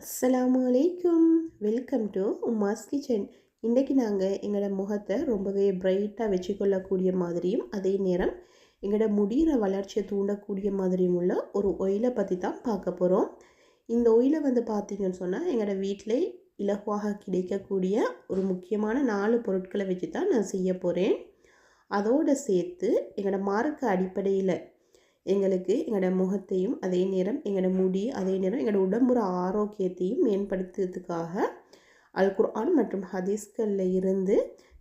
அஸ்ஸலாமு அலைக்கும். Welcome to Uma's kitchen இன்றைக்கி நாங்கள் எங்களோட முகத்தை ரொம்பவே பிரைட்டாக வச்சுக்கொள்ளக்கூடிய மாதிரியும் அதே நேரம் எங்களோட முடிகிற வளர்ச்சியை தூண்டக்கூடிய மாதிரியும் உள்ள ஒரு ஒயிலை பற்றி தான் பார்க்க போகிறோம் இந்த ஒயிலை வந்து பார்த்திங்கன்னு சொன்னால் எங்களோட வீட்டிலே இலகுவாக கிடைக்கக்கூடிய ஒரு முக்கியமான நாலு பொருட்களை வச்சு தான் நான் செய்ய போகிறேன் அதோடு சேர்த்து எங்களோட மார்க்கு அடிப்படையில் எங்களுக்கு எங்களோட முகத்தையும் அதே நேரம் எங்களோட முடி அதே நேரம் எங்களோட உடம்புற ஆரோக்கியத்தையும் மேம்படுத்துறதுக்காக அல் குர்ஆன் மற்றும் ஹதீஸ்களில் இருந்து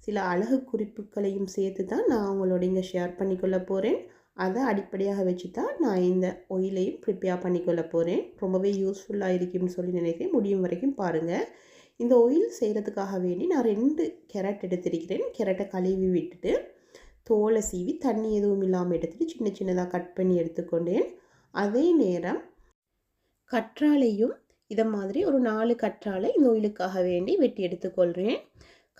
சில அழகு குறிப்புகளையும் சேர்த்து தான் நான் உங்களோட இங்கே ஷேர் பண்ணிக்கொள்ள போகிறேன் அதை அடிப்படையாக வச்சு தான் நான் இந்த ஒயிலையும் ப்ரிப்பேர் பண்ணிக்கொள்ள போகிறேன் ரொம்பவே யூஸ்ஃபுல்லாக இருக்கும்னு சொல்லி நினைக்கிறேன். முடியும் வரைக்கும் பாருங்கள் இந்த ஒயில் செய்கிறதுக்காக வேண்டி நான் ரெண்டு கேரட் எடுத்திருக்கிறேன். கேரட்டை கழுவி விட்டுட்டு தோலை சீவி தண்ணி எதுவும் இல்லாமல் எடுத்துகிட்டு சின்ன சின்னதாக கட் பண்ணி எடுத்துக்கொண்டேன். அதே நேரம் கற்றாழையும் இதை மாதிரி ஒரு நாலு கற்றாழை இந்த ஒயிலுக்காக வேண்டி வெட்டி எடுத்துக்கொள்கிறேன்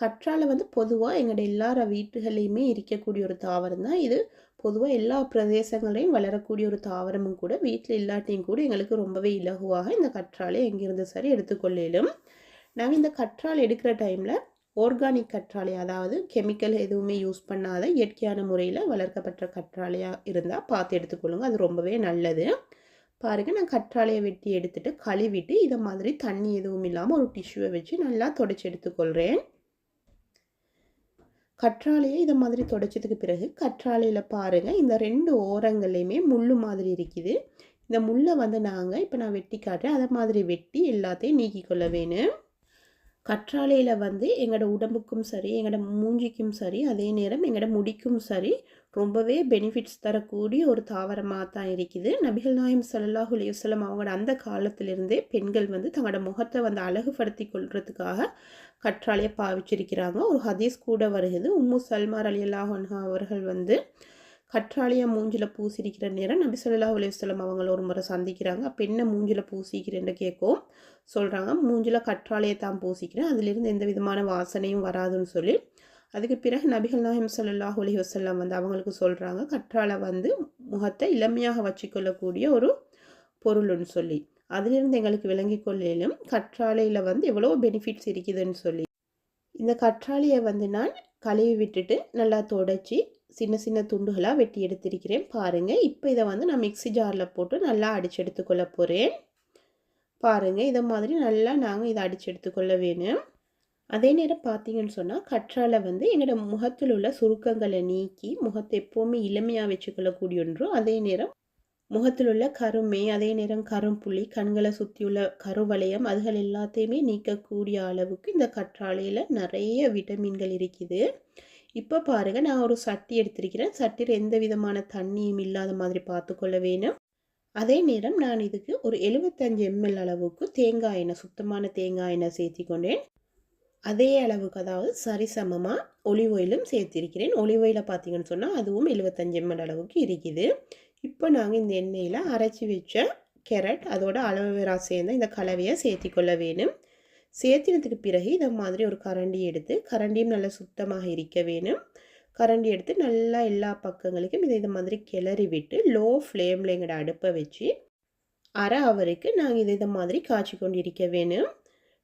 கற்றாழை வந்து பொதுவாக எங்களோட எல்லார வீட்டுகளையுமே இருக்கக்கூடிய ஒரு தாவரம் தான் இது. பொதுவாக எல்லா பிரதேசங்களையும் வளரக்கூடிய ஒரு தாவரமும் கூட வீட்டில் இல்லாட்டியும் கூட எங்களுக்கு ரொம்பவே இலகுவாக இந்த கற்றாழை எங்கிருந்து சரி எடுத்துக்கொள்ளிலும். நாங்கள் இந்த கற்றாழை எடுக்கிற டைமில் ஆர்கானிக் கற்றாழை அதாவது கெமிக்கல் எதுவுமே யூஸ் பண்ணாத இயற்கையான முறையில் வளர்க்கப்பட்ட கற்றாழையாக இருந்தால் பார்த்து எடுத்துக்கொள்ளுங்க. அது ரொம்பவே நல்லது. பாருங்கள் நான் கற்றாழையை வெட்டி எடுத்துகிட்டு கழுவிட்டு இதை மாதிரி தண்ணி எதுவும் இல்லாமல் ஒரு டிஷ்யூவை வச்சு நல்லா தொடச்சி எடுத்துக்கொள்கிறேன் கற்றாழையை இதை மாதிரி தொடச்சதுக்கு பிறகு கற்றாழையில் பாருங்கள் இந்த ரெண்டு ஓரங்கள்லையுமே முள் மாதிரி இருக்குது. இந்த முள்ளை வந்து நாங்கள் இப்போ நான் வெட்டி காட்டுறேன். அதை மாதிரி வெட்டி எல்லாத்தையும் நீக்கிக்கொள்ள வேணும். கற்றாழையில் வந்து எங்களோட உடம்புக்கும் சரி எங்களோட மூஞ்சிக்கும் சரி அதே நேரம் எங்களோட முடிக்கும் சரி ரொம்பவே பெனிஃபிட்ஸ் தரக்கூடிய ஒரு தாவரமாக தான் இருக்குது. நபிகள் நாயம் சல்லாஹ் அலையுஸ்லம் அவங்களோட அந்த காலத்திலிருந்தே பெண்கள் வந்து தங்களோட முகத்தை வந்து அழகுபடுத்தி கொள்றதுக்காக கற்றாழையை பாவிச்சிருக்கிறாங்க. ஒரு ஹதீஸ் கூட வருகிறது. உம்மு சல்மார் அலி அல்லாஹ் அவர்கள் வந்து கற்றாழையை மூஞ்சில் பூசிருக்கிற நேரம் நபி சொல்லா அலுவலம் அவங்கள ஒரு முறை சந்திக்கிறாங்க. அப்போ என்ன மூஞ்சில் பூசிக்கிறேன்னு கேட்கும் சொல்கிறாங்க மூஞ்சில் கற்றாழையை தான் பூசிக்கிறேன். அதிலிருந்து எந்த விதமான வாசனையும் வராதுன்னு சொல்லி. அதுக்கு பிறகு நபிகள் நாயம் சல்லாஹ் அலி வசல்லாம் வந்து அவங்களுக்கு சொல்கிறாங்க கற்றாழை வந்து முகத்தை இளமையாக வச்சுக்கொள்ளக்கூடிய ஒரு பொருள்னு சொல்லி. அதிலிருந்து எங்களுக்கு விளங்கி கொள்ளையிலும் கற்றாழையில் வந்து எவ்வளோ பெனிஃபிட்ஸ் இருக்குதுன்னு சொல்லி. இந்த கற்றாழையை வந்து நான் கழுவி விட்டுட்டு நல்லா தொடச்சி சின்ன சின்ன துண்டுகளாக வெட்டி எடுத்திருக்கிறேன். பாருங்கள் இப்போ இதை வந்து நான் மிக்சி ஜாரில் போட்டு நல்லா அடித்து எடுத்துக்கொள்ள போகிறேன் பாருங்கள் இதை மாதிரி நல்லா நாங்கள் இதை அடித்து எடுத்துக்கொள்ள வேணும். அதே நேரம் பார்த்தீங்கன்னு சொன்னால் கற்றாழை வந்து எங்களோட முகத்தில் உள்ள சுருக்கங்களை நீக்கி முகத்தை எப்போவுமே இளமையாக வச்சுக்கொள்ளக்கூடிய ஒன்றும் அதே நேரம் முகத்தில் உள்ள கருமை அதே நேரம் கரும்புள்ளி கண்களை சுற்றியுள்ள கருவளையம் அதுகள் எல்லாத்தையுமே நீக்கக்கூடிய அளவுக்கு இந்த கற்றாழையில் நிறைய விட்டமின்கள் இருக்குது. இப்போ பாருங்கள் நான் ஒரு சட்டி எடுத்திருக்கிறேன். சட்டியில் எந்த விதமான தண்ணியும் இல்லாத மாதிரி பார்த்துக்கொள்ள வேணும் அதே நேரம் நான் இதுக்கு ஒரு எழுபத்தஞ்சு எம்எல் அளவுக்கு தேங்காய் எண்ணெய் சுத்தமான தேங்காய் எண்ணெய் சேர்த்தி கொண்டேன் அதே அளவுக்கு அதாவது சரிசமமாக ஒலிவ் ஆயிலும் சேர்த்திருக்கிறேன். ஒலிவ் ஆயிலை பார்த்தீங்கன்னு சொன்னால் அதுவும் எழுபத்தஞ்சு எம்எல் அளவுக்கு இருக்குது. இப்போ நாங்கள் இந்த எண்ணெயில் அரைச்சி வச்ச கேரட் அதோட அலோவேரா சேர்ந்த இந்த கலவையை சேர்த்திக்கொள்ள வேணும் சேர்த்தினதுக்கு பிறகு இதை மாதிரி ஒரு கரண்டி எடுத்து கரண்டியும் நல்லா சுத்தமாக இருக்க வேணும். கரண்டி எடுத்து நல்லா எல்லா பக்கங்களுக்கும் இதை இது மாதிரி கிளறி விட்டு லோ ஃப்ளேமில் எங்களோட அடுப்பை வச்சு அரை அவருக்கு நாங்கள் இதை இதை மாதிரி காய்ச்சி கொண்டு இருக்க வேணும்.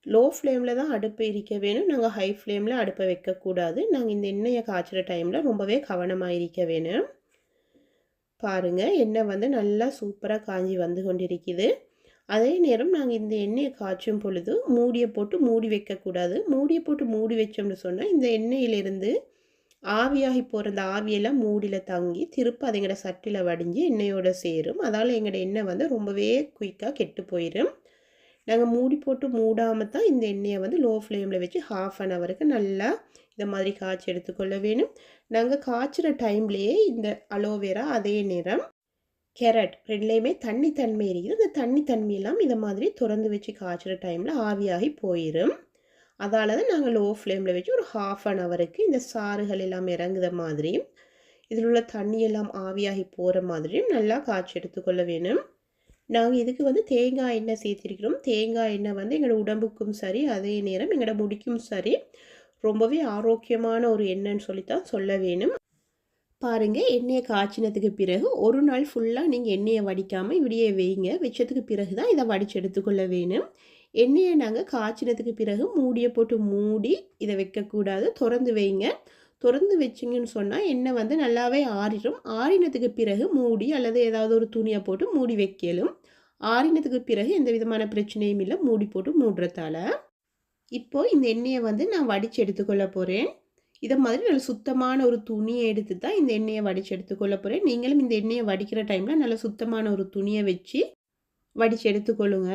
லோ ஃப்ளேமில் தான் அடுப்பு இருக்க வேணும். நாங்கள் ஹை ஃப்ளேமில் அடுப்பை வைக்கக்கூடாது. நாங்கள் இந்த எண்ணெயை காய்ச்சிற டைமில் ரொம்பவே கவனமாக இருக்க வேணும். பாருங்கள் எண்ணெய் வந்து நல்லா சூப்பராக காஞ்சி வந்து கொண்டிருக்குது. அதே நேரம் நாங்கள் இந்த எண்ணெயை காய்ச்சும் பொழுது மூடியை போட்டு மூடி வைக்கக்கூடாது. மூடியை போட்டு மூடி வச்சோம்னு சொன்னால் இந்த எண்ணெயிலிருந்து ஆவியாகி போகிற அந்த ஆவியெல்லாம் மூடியில் தங்கி திருப்ப அது எங்களோட சட்டியில் வடிஞ்சு எண்ணெயோடு சேரும். அதால் எங்களோட எண்ணெய் வந்து ரொம்பவே குயிக்காக கெட்டு போயிடும் நாங்கள் மூடி போட்டு மூடாமல் தான் இந்த எண்ணெயை வந்து லோ ஃப்ளேமில் வச்சு ஹாஃப் அன் ஹவருக்கு நல்லா இதை மாதிரி காய்ச்சி எடுத்துக்கொள்ள வேணும். நாங்கள் காய்ச்சிற டைம்லேயே இந்த அலோவேரா அதே நேரம் கேரட் ரெண்டுலேயுமே தண்ணி தன்மை இருக்குது. அந்த தண்ணி தன்மையெல்லாம் இதை மாதிரி திறந்து வச்சு காய்ச்சிற டைமில் ஆவியாகி போயிடும் அதால் தான் நாங்கள் லோ ஃப்ளேமில் வச்சு ஒரு ஹாஃப் அன் ஹவருக்கு இந்த சாறுகள் எல்லாம் இறங்குத மாதிரியும் இதில் உள்ள தண்ணியெல்லாம் ஆவியாகி போகிற மாதிரியும் நல்லா காய்ச்சி எடுத்துக்கொள்ள வேணும். நாங்கள் இதுக்கு வந்து தேங்காய் எண்ணெய் சேர்த்திருக்கிறோம். தேங்காய் எண்ணெய் வந்து எங்களோட உடம்புக்கும் சரி அதே நேரம் எங்களோட முடிக்கும் சரி ரொம்பவே ஆரோக்கியமான ஒரு எண்ணெய்ன்னு சொல்லித்தான் சொல்ல வேணும். பாருங்கள் எண்ணெயை காய்ச்சினதுக்கு பிறகு ஒரு நாள் ஃபுல்லாக நீங்கள் எண்ணெயை வடிக்காமல் இப்படியே வைங்க. வச்சதுக்கு பிறகு தான் இதை வடித்து எடுத்துக்கொள்ள வேணும். எண்ணெயை நாங்கள் காய்ச்சினதுக்கு பிறகு மூடியை போட்டு மூடி இதை வைக்கக்கூடாது. திறந்து வைங்க. திறந்து வச்சிங்கன்னு சொன்னால் எண்ணெய் வந்து நல்லாவே ஆறிடும் ஆறினதுக்கு பிறகு மூடி அல்லது ஏதாவது ஒரு துணியை போட்டு மூடி வைக்கலும். ஆறினதுக்கு பிறகு எந்த விதமான பிரச்சனையும் இல்லை. மூடி போட்டு மூடுறதால. இப்போது இந்த எண்ணெயை வந்து நான் வடித்து எடுத்துக்கொள்ள போகிறேன் இதை மாதிரி நல்ல சுத்தமான ஒரு துணியை எடுத்து தான் இந்த எண்ணெயை வடித்து எடுத்துக்கொள்ள போகிறேன் நீங்களும் இந்த எண்ணெயை வடிக்கிற டைமில் நல்ல சுத்தமான ஒரு துணியை வச்சு வடித்து எடுத்துக்கொள்ளுங்க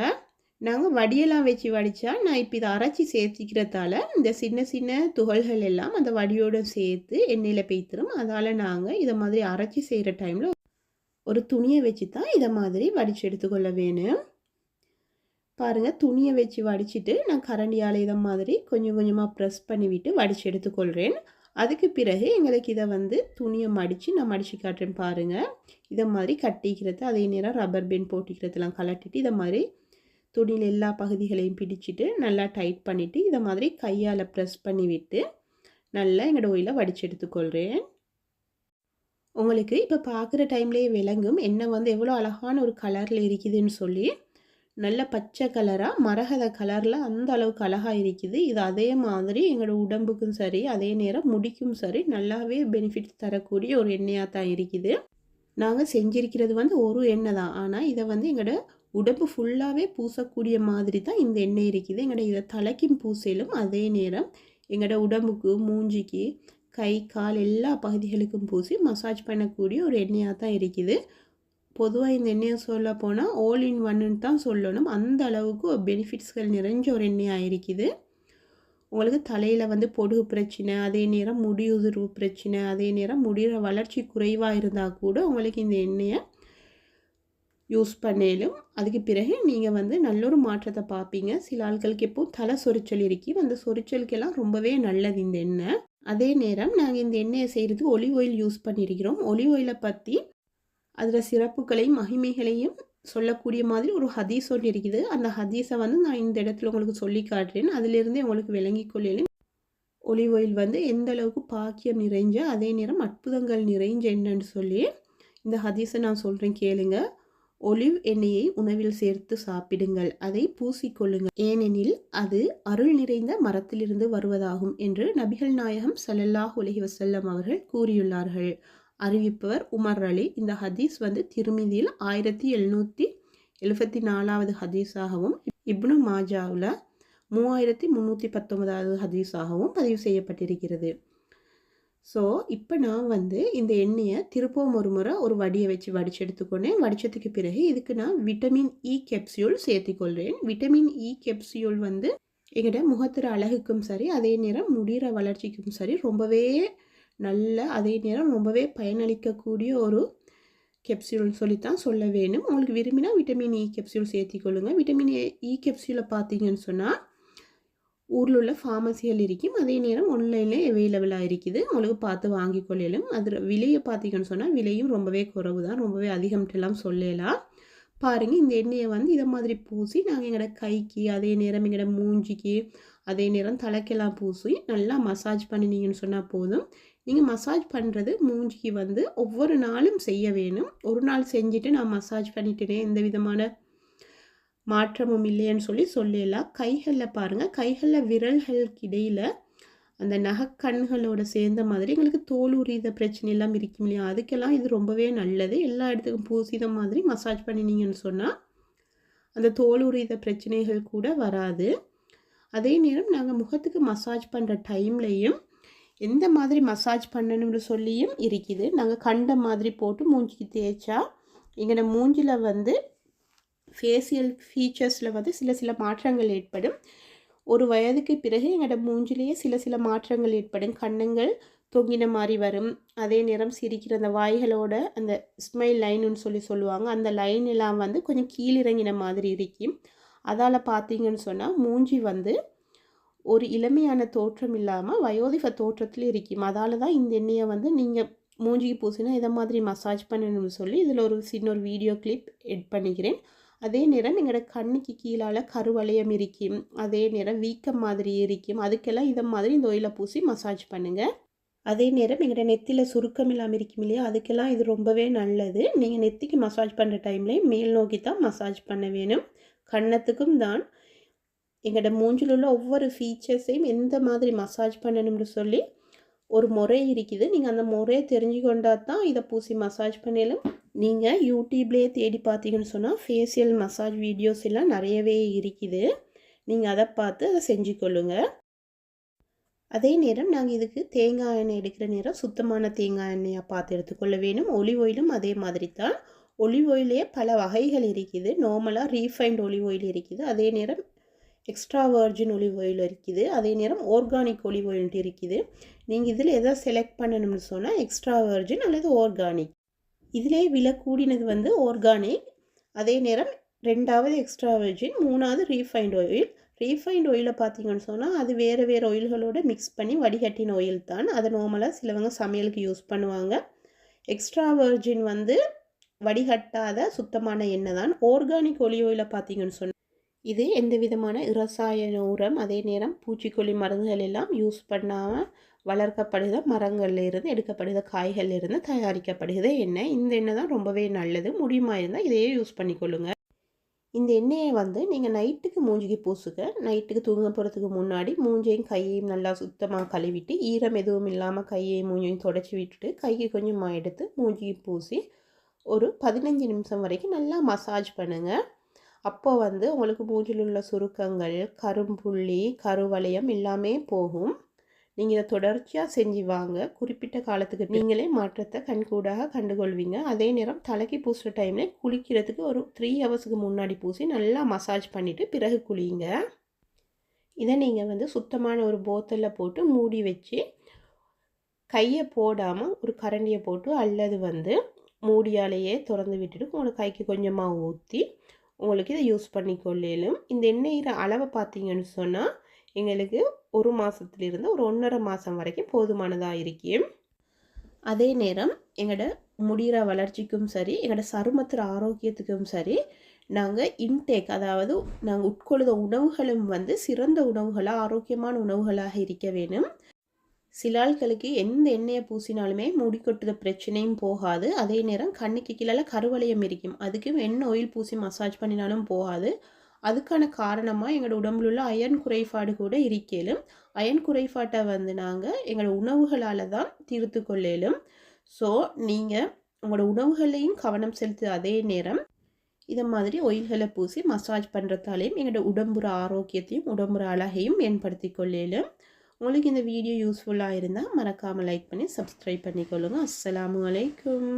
நாங்கள் வடியெல்லாம் வச்சு வடித்தா நான் இப்போ இதை அரைச்சி சேர்த்திக்கிறதால இந்த சின்ன சின்ன துகள்கள் எல்லாம் அந்த வடியோடு சேர்த்து எண்ணெயில் பேய்த்துரும். அதால் நாங்கள் இதை மாதிரி அரைச்சி செய்கிற டைமில் ஒரு துணியை வச்சு தான் இதை மாதிரி வடித்து எடுத்துக்கொள்ள வேணும். பாருங்கள் துணியை வச்சு வடிச்சிட்டு நான் கரண்டியால் இதை மாதிரி கொஞ்சம் கொஞ்சமாக ப்ரெஸ் பண்ணிவிட்டு வடித்து எடுத்துக்கொள்கிறேன் அதுக்கு பிறகு எங்களுக்கு இதை வந்து துணியை மடித்து நான் மடித்து காட்டுறேன் பாருங்கள் இதை மாதிரி கட்டிக்கிறது அதே நேரம் ரப்பர் பேண்ட் போட்டிக்கிறதுலாம் கலட்டிட்டு இதை மாதிரி துணியில் எல்லா பகுதிகளையும் பிடிச்சிட்டு நல்லா டைட் பண்ணிவிட்டு இதை மாதிரி கையால் ப்ரெஸ் பண்ணிவிட்டு நல்லா எங்களோட ஒயில வடித்து எடுத்துக்கொள்கிறேன் உங்களுக்கு இப்போ பார்க்குற டைம்லேயே விளங்கும். என்ன வந்து எவ்வளோ அழகான ஒரு கலரில் இருக்குதுன்னு சொல்லி நல்ல பச்சை கலராக மரகத கலரில் அந்த அளவுக்கு அழகாக இருக்குது. இது அதே மாதிரி எங்களோட உடம்புக்கும் சரி அதே நேரம் முடிக்கும் சரி நல்லாவே பெனிஃபிட் தரக்கூடிய ஒரு எண்ணெயாக தான் இருக்குது. நாங்கள் செஞ்சிருக்கிறது வந்து ஒரு எண்ணெய் தான். ஆனால் இதை வந்து எங்களோட உடம்பு ஃபுல்லாகவே பூசக்கூடிய மாதிரி தான் இந்த எண்ணெய் இருக்குது. எங்களோட இதை தலைக்கும் பூசையிலும் அதே நேரம் எங்களோட உடம்புக்கு மூஞ்சிக்கு கை கால் எல்லா பகுதிகளுக்கும் பூசி மசாஜ் பண்ணக்கூடிய ஒரு எண்ணெயாக தான் இருக்குது. பொதுவாக இந்த எண்ணெயை சொல்ல போனால் ஆல் இன் ஒன்னு தான் சொல்லணும். அந்த அளவுக்கு பெனிஃபிட்ஸ்கள் நிறைஞ்ச ஒரு எண்ணெயாக இருக்குது. உங்களுக்கு தலையில் வந்து பொடுகு பிரச்சனை அதே நேரம் முடி உதிர்வு பிரச்சனை அதே நேரம் முடிகிற வளர்ச்சி குறைவாக இருந்தால் கூட உங்களுக்கு இந்த எண்ணெயை யூஸ் பண்ணலும் அதுக்கு பிறகு நீங்கள் வந்து நல்ல ஒரு மாற்றத்தை பார்ப்பீங்க. சில ஆட்களுக்கு எப்போ தலை சொரிச்சல் இருக்கி அந்த சொரிச்சலுக்கெல்லாம் ரொம்பவே நல்லது இந்த எண்ணெய். அதே நேரம் நாங்கள் இந்த எண்ணெயை செய்கிறதுக்கு ஒலி ஆயில் யூஸ் பண்ணியிருக்கிறோம். ஒலி ஆயிலை பற்றி அதில் சிறப்புகளையும் மகிமைகளையும் சொல்லக்கூடிய மாதிரி ஒரு ஹதீஸ் ஒன்று இருக்குது. அந்த ஹதீஸை வந்து நான் இந்த இடத்துல உங்களுக்கு சொல்லி காட்டுறேன். அதிலிருந்தே உங்களுக்கு விளங்கி கொள்ளேன். ஒலிவ் ஆயில் வந்து எந்த அளவுக்கு பாக்கியம் நிறைஞ்ச அதே நேரம் அற்புதங்கள் நிறைஞ்ச என்னன்னு சொல்லி இந்த ஹதீஸை நான் சொல்கிறேன் கேளுங்க. ஒலிவ் எண்ணெயை உணவில் சேர்த்து சாப்பிடுங்கள். அதை பூசிக்கொள்ளுங்கள். ஏனெனில் அது அருள் நிறைந்த மரத்திலிருந்து வருவதாகும் என்று நபிகள் நாயகம் சல்லல்லாஹ் உலகி வசல்லம் அவர்கள் கூறியுள்ளார்கள். அறிவிப்பவர் உமர் அலி. இந்த ஹதீஸ் வந்து திருமிதியில் ஆயிரத்தி எழுநூற்றி எழுபத்தி நாலாவது ஹதீஸாகவும் இப்னு மாஜாவில் மூவாயிரத்தி முந்நூற்றி பத்தொன்பதாவது ஹதீஸாகவும் பதிவு செய்யப்பட்டிருக்கிறது. ஸோ இப்போ நான் வந்து இந்த எண்ணெயை திருப்பவும் ஒரு முறை ஒரு வடியை வச்சு வடித்து எடுத்துக்கொண்டேன். வடித்ததுக்கு பிறகு இதுக்கு நான் விட்டமின் இ கெப்சியூல் சேர்த்திக்கொள்கிறேன் விட்டமின் இ கெப்சியூல் வந்து எங்கள்கிட்ட முகத்துற அழகுக்கும் சரி அதே நேரம் முடிகிற வளர்ச்சிக்கும் சரி ரொம்பவே நல்ல அதே நேரம் ரொம்பவே பயனளிக்கக்கூடிய ஒரு கெப்சியூல் சொல்லித்தான் சொல்ல வேணும். உங்களுக்கு விரும்பினா விட்டமின் இ கெப்சியூல் சேர்த்திக்கொள்ளுங்க விட்டமின் இ கெப்சியூலை பார்த்தீங்கன்னு சொன்னால் ஊரில் உள்ள ஃபார்மசிகள் இருக்கும். அதே நேரம் ஆன்லைனில் அவைலபிளாக இருக்குது. உங்களுக்கு பார்த்து வாங்கி கொள்ளலும். அது விலையை பார்த்தீங்கன்னு சொன்னால் விலையும் ரொம்பவே குறவு தான் ரொம்பவே அதிகம்ட்டெல்லாம் சொல்லலாம். பாருங்கள் இந்த எண்ணெயை வந்து இதை மாதிரி பூசி நாங்கள் எங்களோட கைக்கு அதே நேரம் எங்களோட மூஞ்சிக்கு அதே நேரம் தலைக்கெல்லாம் பூசி நல்லா மசாஜ் பண்ணினீங்கன்னு சொன்னால் போதும். நீங்கள் மசாஜ் பண்ணுறது மூஞ்சிக்கு வந்து ஒவ்வொரு நாளும் செய்ய வேணும். ஒரு நாள் செஞ்சுட்டு நான் மசாஜ் பண்ணிட்டேனே எந்த விதமான மாற்றமும் இல்லைன்னு சொல்லி சொல்லிடலாம். கைகளில் பாருங்கள் கைகளில் விரல்களுக்கு இடையில் அந்த நகைக்கண்களோட சேர்ந்த மாதிரி எங்களுக்கு தோல் உரித பிரச்சனை எல்லாம் இருக்கும் இல்லையா? அதுக்கெல்லாம் இது ரொம்பவே நல்லது. எல்லா இடத்துக்கும் பூசித மாதிரி மசாஜ் பண்ணினீங்கன்னு சொன்னால் அந்த தோல் உரித பிரச்சனைகள் கூட வராது. அதே நேரம் நாங்கள் முகத்துக்கு மசாஜ் பண்ணுற டைம்லையும் எந்த மாதிரி மசாஜ் பண்ணணும்னு சொல்லியும் இருக்குது. நாங்கள் கண்ட மாதிரி போட்டு மூஞ்சிக்கு தேய்ச்சா எங்களோட மூஞ்சில் வந்து ஃபேஷியல் ஃபீச்சர்ஸில் வந்து சில சில மாற்றங்கள் ஏற்படும். ஒரு வயதுக்கு பிறகு எங்களோட மூஞ்சிலேயே சில சில மாற்றங்கள் ஏற்படும். கண்ணங்கள் தொங்கின மாதிரி வரும். அதே நேரம் சிரிக்கிற அந்த வாய்களோட அந்த ஸ்மைல் லைனுன்னு சொல்லி சொல்லுவாங்க. அந்த லைன் எல்லாம் வந்து கொஞ்சம் கீழிறங்கின மாதிரி இருக்கும். அதால் பார்த்தீங்கன்னு சொன்னால் மூஞ்சி வந்து ஒரு இளமையான தோற்றம் இல்லாமல் வயோதிக தோற்றத்தில் இருக்கும். அதால் தான் இந்த எண்ணெயை வந்து நீங்கள் மூஞ்சிக்கு பூசினா இதை மாதிரி மசாஜ் பண்ணணும்னு சொல்லி இதில் ஒரு சின்ன ஒரு வீடியோ கிளிப் எட் பண்ணிக்கிறேன். அதே நேரம் எங்களோட கண்ணுக்கு கீழால் கருவளையம் இருக்கும். அதே நேரம் வீக்கம் மாதிரி இருக்கும். அதுக்கெல்லாம் இதை மாதிரி இந்த ஒயிலை பூசி மசாஜ் பண்ணுங்கள் அதே நேரம் எங்களோட நெத்தியில் சுருக்கம் இல்லாமல் இருக்கும் இல்லையா? அதுக்கெல்லாம் இது ரொம்பவே நல்லது. நீங்கள் நெத்திக்கு மசாஜ் பண்ணுற டைம்லேயும் மேல் நோக்கி தான் மசாஜ் பண்ண வேணும். கன்னத்துக்கும் தான் எங்களோட மூஞ்சில் உள்ள ஒவ்வொரு ஃபீச்சர்ஸையும் எந்த மாதிரி மசாஜ் பண்ணணும்னு சொல்லி ஒரு முறை இருக்குது. நீங்கள் அந்த முறையை தெரிஞ்சு கொண்டா தான் இதை பூசி மசாஜ் பண்ணலும். நீங்கள் யூடியூப்லேயே தேடி பார்த்தீங்கன்னு சொன்னால் ஃபேஷியல் மசாஜ் வீடியோஸ் எல்லாம் நிறையவே இருக்குது. நீங்கள் அதை பார்த்து அதை செஞ்சு கொள்ளுங்கள் அதே நேரம் நாங்கள் இதுக்கு தேங்காய் எண்ணெய் எடுக்கிற நேரம் சுத்தமான தேங்காய் எண்ணெயாக பார்த்து எடுத்துக்கொள்ள வேணும். ஒலிவ் ஆயிலும் அதே மாதிரி தான். ஒலிவ் ஆயிலே பல வகைகள் இருக்குது. நார்மலாக ரீஃபைண்ட் ஒலிவ் ஆயில் இருக்குது. அதே நேரம் எக்ஸ்ட்ரா வர்ஜின் ஒலிவ் ஆயில் இருக்குது. அதே நேரம் ஆர்கானிக் ஒலிவ் ஆயில்ட்டு இருக்குது. நீங்கள் இதில் எதை செலக்ட் பண்ணணும்னு சொன்னால் எக்ஸ்ட்ரா வர்ஜின் அல்லது ஆர்கானிக் இதிலே விலை கூடினது வந்து ஆர்கானிக் அதே நேரம் ரெண்டாவது எக்ஸ்ட்ரா வர்ஜின் மூணாவது ரீஃபைண்ட் ஆயில் ரீஃபைண்ட் ஆயிலை பார்த்தீங்கன்னு சொன்னால் அது வேறு வேறு ஆயில்களோட மிக்ஸ் பண்ணி வடிகட்டின ஆயில் தான். அதை நார்மலாக சிலவங்க சமையலுக்கு யூஸ் பண்ணுவாங்க. எக்ஸ்ட்ரா வர்ஜின் வந்து வடிகட்டாத சுத்தமான எண்ணெய் தான். ஆர்கானிக் ஒலி ஆயிலை பார்த்தீங்கன்னு சொன்னால் இது எந்த விதமான இரசாயன உரம்? அதே நேரம் பூச்சிக்கொல்லி மருந்துகள் எல்லாம் யூஸ் பண்ணாமல் வளர்க்கப்படுகிற மரங்கள்லேருந்து எடுக்கப்படுகிற காய்கள்லேருந்து தயாரிக்கப்படுகிற எண்ணெய். இந்த எண்ணெய் தான் ரொம்பவே நல்லது. முடியுமா இருந்தால் இதையே யூஸ் பண்ணிக்கொள்ளுங்க. இந்த எண்ணெயை வந்து நீங்கள் நைட்டுக்கு மூஞ்சிக்கு பூசுக நைட்டுக்கு தூங்க போகிறதுக்கு முன்னாடி மூஞ்சையும் கையையும் நல்லா சுத்தமாக கழுவிட்டு ஈரம் எதுவும் இல்லாமல் கையையும் மூஞ்சையும் தொடச்சி விட்டுட்டு கைக்கு கொஞ்சமாக எடுத்து மூஞ்சிக்கு பூசி ஒரு பதினஞ்சு நிமிஷம் வரைக்கும் நல்லா மசாஜ் பண்ணுங்கள் அப்போ வந்து உங்களுக்கு மூஞ்சில் உள்ள சுருக்கங்கள் கரும்புள்ளி கருவளையம் எல்லாமே போகும். நீங்கள் இதை தொடர்ச்சியாக செஞ்சு வாங்க. குறிப்பிட்ட காலத்துக்கு நீங்களே மாற்றத்தை கண்கூடாக கண்டுகொள்வீங்க. அதே நேரம் தலைக்கு பூசுகிற டைமில் குளிக்கிறதுக்கு ஒரு த்ரீ ஹவர்ஸுக்கு முன்னாடி பூசி நல்லா மசாஜ் பண்ணிவிட்டு பிறகு குளியுங்க இதை நீங்கள் வந்து சுத்தமான ஒரு போத்தலில் போட்டு மூடி வச்சு கையை போடாமல் ஒரு கரண்டியை போட்டு அல்லது வந்து மூடியாலேயே திறந்து விட்டுட்டு உங்களோட கைக்கு கொஞ்சமாக ஊற்றி உங்களுக்கு இதை யூஸ் பண்ணி இந்த எண்ணெயிற அளவை பார்த்தீங்கன்னு சொன்னால் எங்களுக்கு ஒரு மாதத்துலேருந்து ஒரு ஒன்றரை மாதம் வரைக்கும் போதுமானதாக இருக்கும். அதே நேரம் எங்களோட முடிகிற வளர்ச்சிக்கும் சரி எங்களோட சருமத்திற ஆரோக்கியத்துக்கும் சரி நாங்கள் இன்டேக் அதாவது நாங்கள் உட்கொள்ளுத உணவுகளும் வந்து சிறந்த உணவுகளாக ஆரோக்கியமான உணவுகளாக இருக்க வேணும் சில ஆட்களுக்கு எந்த எண்ணெயை பூசினாலுமே முடி கொட்டுற பிரச்சனையும் போகாது. அதே நேரம் கண்ணுக்கு கீழே கருவளையம் இருக்கும் அதுக்கும் எண்ணெய் ஆயில் பூசி மசாஜ் பண்ணினாலும் போகாது. அதுக்கான காரணமாக எங்களோட உடம்புல உள்ள அயன் குறைபாடு கூட இருக்கலும் அயன் குறைபாட்டை வந்து நாங்கள் எங்களோட உணவுகளால் தான் தீர்த்து கொள்ளலும். ஸோ நீங்கள் உங்களோட உணவுகளையும் கவனம் செலுத்து அதே நேரம் இதை மாதிரி ஒயில்களை பூசி மசாஜ் பண்ணுறதாலையும் எங்களோட உடம்புற ஆரோக்கியத்தையும் உடம்புற அழகையும் மேம்படுத்தி கொள்ளலும். உங்களுக்கு இந்த வீடியோ யூஸ்ஃபுல்லாக இருந்தால் மறக்காமல் லைக் பண்ணி சப்ஸ்கிரைப் பண்ணிக்கொள்ளுங்க. அஸ்ஸலாமு அலைக்கும்.